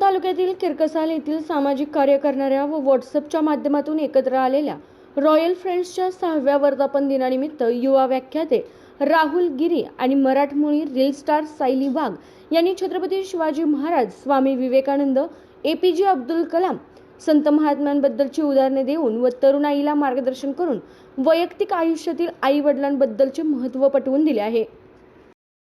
तालुक्यातील किरकसाल येथील सामाजिक कार्य करणाऱ्या व व्हॉट्सअपच्या माध्यमातून एकत्र आलेल्या रॉयल फ्रेंड्सच्या सहाव्या वर्धापन दिनानिमित्त युवा व्याख्याते राहुल गिरी आणि मराठमोळी रील स्टार सायली वाघ यांनी Chhatrapati Shivaji Maharaj Swami Vivekananda A P J Abdul Kalam संत महात्म्यांबद्दलची उदाहरणे देऊन व तरुणाईला मार्गदर्शन करून वैयक्तिक आयुष्यातील आई वडिलांबद्दलचे महत्त्व पटवून दिले आहे.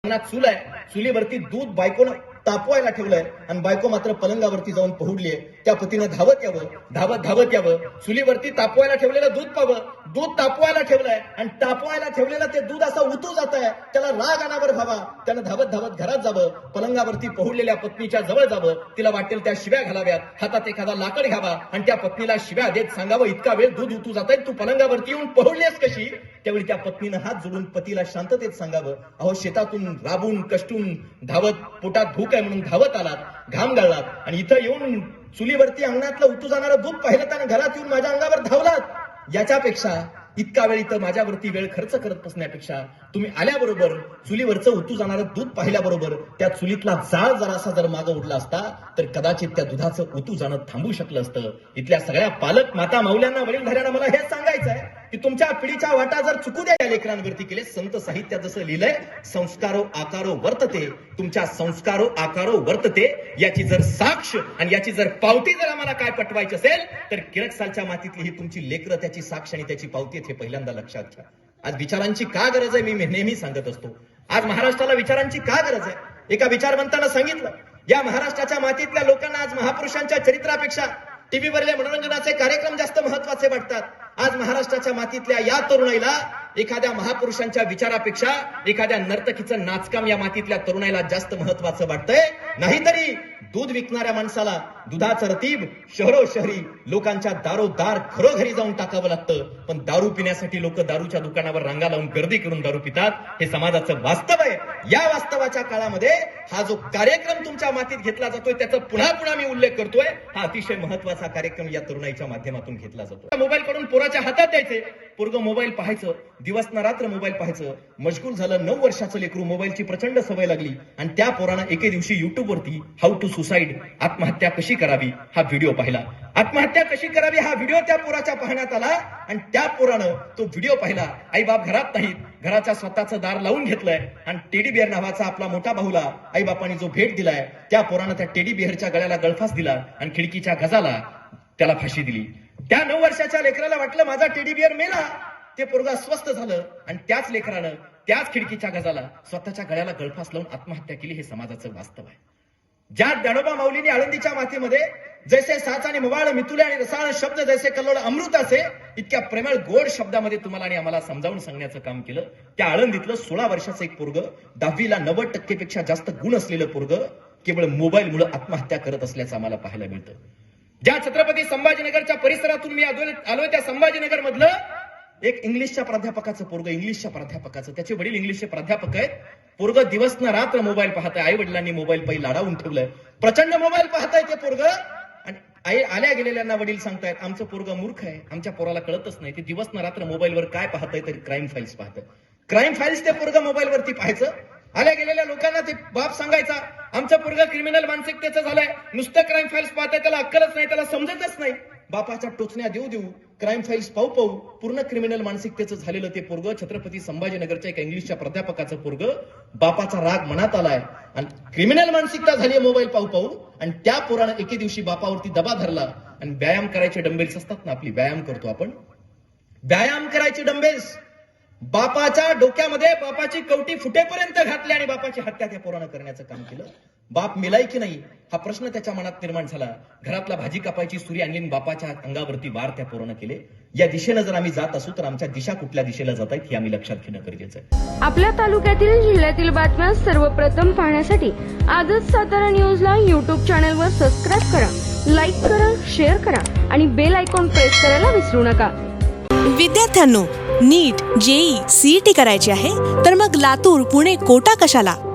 चूल आहे. चुलीवरती दूध बायकोनं तापवायला ठेवलंय आणि बायको मात्र पलंगावरती जाऊन पहुडलीये. त्या पतीनं धावत यावं धावत धावत यावं. चुलीवरती तापवायला ठेवलेलं दूध पावं. दूध तापवायला ठेवलंय आणि तापवायला ठेवलेलं ते दूध असं उतू जात आहे त्याला राग अनावर व्हावा. त्यानं धावत धावत घरात जावं. पलंगावरती पहुडलेल्या पत्नीच्या जवळ जावं. तिला वाटेल त्या शिव्या घालाव्यात. हातात एखादा लाकड घ्यावा आणि त्या पत्नीला शिव्या देत सांगावं इतका वेळ दूध उतू जात तू पलंगावरती येऊन पहुडलीस कशी? त्यावेळी त्या पत्नीनं हात जोडून पतीला शांततेत सांगावं अहो शेतातून राबून कष्टून धावत पोटात भूक आहे म्हणून धावत आलात घाम गाळलात आणि इथं येऊन चुलीवरती अंगणातलं उतू जाणारं दूध पाहिलं त्यानं घरात येऊन माझ्या अंगावर धावलात. याच्यापेक्षा इतका वेळ इथं माझ्यावरती वेळ खर्च करत बसण्यापेक्षा तुम्ही आल्याबरोबर चुलीवरचं उतू जाणारं दूध पाहिल्याबरोबर त्या चुलीतला जाळ जरासा जर मागं उडला असता तर कदाचित त्या दुधाचं उतू जाणं थांबू शकलं असतं. इथल्या सगळ्या पालक माता माऊल्यांना वडीलधाऱ्यांना मला हेच सांगायचं आहे की तुमच्या पिढीच्या वाटा जर चुकू द्या या लेकरांवरती केले संत साहित्यात जसं लिहिलंय संस्कारो आकारो वर्तते. तुमच्या संस्कारो आकारो वर्तते याची जर साक्ष आणि याची जर पावती जर आम्हाला काय पटवायची असेल तर किरकसालच्या मातीतली ही तुमची लेकरं त्याची साक्ष आणि त्याची पावती हे पहिल्यांदा लक्षात घ्या. आज विचारांची का गरज आहे मी नेहमी सांगत असतो. आज महाराष्ट्राला विचारांची का गरज आहे? एका विचारवंतानं सांगितलं या महाराष्ट्राच्या मातीतल्या लोकांना आज महापुरुषांच्या चरित्रापेक्षा टीव्हीवरले मनोरंजनाचे कार्यक्रम जास्त महत्त्वाचे वाटतात. आज महाराष्ट्राच्या मातीतल्या या तरुणाईला एखाद्या महापुरुषांच्या विचारापेक्षा एखाद्या नर्तकीचं नाचकाम या मातीतल्या तरुणाईला जास्त महत्वाचं वाटतंय. नाहीतरी दूध विकणाऱ्या माणसाला दुधाचं रतीब शहरो शहरी लोकांच्या दारोदार घरोघरी जाऊन टाकावं लागतं. पण दारू पिण्यासाठी लोक दारूच्या दुकानावर रांगा लावून गर्दी करून दारू पितात हे समाजाचं वास्तव आहे. या वास्तवाच्या काळामध्ये हा जो कार्यक्रम तुमच्या मातीत घेतला जातोय त्याचा पुन्हा पुन्हा मी उल्लेख करतोय हा अतिशय महत्त्वाचा कार्यक्रम या तरुणाईच्या माध्यमातून घेतला जातो मोबाईल कडून पोराच्या हातात द्यायचे. पोरग मोबाईल पाहायचं दिवस ना रात्र मोबाईल पाहायचं. मशगूल झालं नऊ वर्षाचं लेकरू मोबाईलची प्रचंड सवय लागली. आणि त्या पोरानं एके दिवशी युट्यूब वरती हाऊ टू सुसाईड आत्महत्या कशी करावी हा व्हिडिओ पाहिला. आत्महत्या कशी करावी हा व्हिडिओ त्या पोराच्या पाहण्यात आला आणि त्या पोरानं तो व्हिडिओ पाहिला. आई बाप घरात नाहीत. घराच्या स्वतःचं दार लावून घेतलंय आणि टेडी बिअर नावाचा आपला मोठा भाऊला आई बापाने जो भेट दिलाय त्या पोरानं त्या टेडी बिअरच्या गळ्याला गळफास दिला आणि खिडकीच्या गजाला त्याला फाशी दिली. त्या नऊ वर्षाच्या लेकराला वाटलं माझा टेडी बिअर मेला. ते पोरगा स्वस्त झालं आणि त्याच लेकरानं त्याच खिडकीच्या गजाला स्वतःच्या गळ्याला गळफास लावून आत्महत्या केली हे समाजाचं वास्तव आहे. ज्या ज्ञानोबा माऊलीने आळंदीच्या मातीमध्ये जैसे साच आणि मवाळ मितुले आणि रसाळ शब्द जैसे कल्लोळ अमृत असे इतक्या प्रेमळ गोड शब्दामध्ये तुम्हाला आणि आम्हाला समजावून सांगण्याचं काम केलं. त्या आळंदीतलं सोळा वर्षाचं एक पोरग दहावीला नव्वद टक्केपेक्षा जास्त गुण असलेलं पोरग केवळ मोबाईल मुळे आत्महत्या करत असल्याचं आम्हाला पाहायला मिळतं. ज्या छत्रपती संभाजीनगरच्या परिसरातून मी आलो आलोय त्या संभाजीनगर मधलं एक इंग्लिशच्या प्राध्यापकाचं पोरग इंग्लिशच्या प्राध्यापकाचं. त्याचे वडील इंग्लिशचे प्राध्यापक आहेत. पोरग दिवस ना रात्र मोबाईल पाहताय. आई वडिलांनी मोबाईल पै लाडावून ठेवलाय. प्रचंड मोबाईल पाहताय ते पोरग. आणि आई आल्या गेलेल्यांना वडील सांगतायत आमचं पोरग मूर्ख आहे. आमच्या पोराला कळतच नाही. ते दिवस ना रात्र मोबाईलवर काय पाहताय तर क्राईम फाईल्स पाहतंय. क्राईम फाईल्स ते पोरग मोबाईल वरती पाहायचं. आल्या गेलेल्या लोकांना ते बाप सांगायचा आमचं पोरग क्रिमिनल मानसिकतेचं झालंय. नुसतं क्राईम फाईल्स पाहताय. त्याला अक्कलच नाही. त्याला समजतच नाही. बापाच्या टोचण्या देऊ देऊ क्राईम फाईल्स पाहू पाहू पूर्ण क्रिमिनल मानसिकतेचं झालेलं ते पोरग छत्रपती संभाजीनगरच्या एका इंग्लिशच्या प्राध्यापकाचं पोरग बापाचा राग मनात आलाय. आणि क्रिमिनल मानसिकता झाली मोबाईल पाहू पाहू आणि त्या पोरानं एके दिवशी बापावरती दबा धरला. आणि व्यायाम करायचे डंबेल्स असतात ना आपली व्यायाम करतो आपण. व्यायाम करायचे डंबेल्स. बापाच्या डोक्यामध्ये बापाची कवटी फुटेपर्यंत घातली आणि बापाची हत्या त्या पोरानं करण्याचं काम केलं. बाप मिलाय की नाही? हा प्रश्न त्याच्या मनात निर्माण झाला. घरातला भाजी कापायची सुरी आणली आणि बापाच्या अंगावरती वार त्या पोरानं केले. या दिशेनं जर आम्ही जात असू तर आमच्या दिशा कुठल्या दिशेला जात आहेत हे आम्ही लक्षात घेणं गरजेचं आहे. आपल्या तालुक्यातील जिल्ह्यातील बातम्या सर्वप्रथम पाहण्यासाठी आजच सातारा न्यूजला यूट्यूब चॅनलवर सबस्क्राईब करा लाईक करा शेअर करा आणि बेल आयकॉन प्रेस करायला विसरू नका. विद्यार्थ्यांनो नीट जेई सीईटी करायची आहे तर मग लातूर पुणे कोटा कशाला?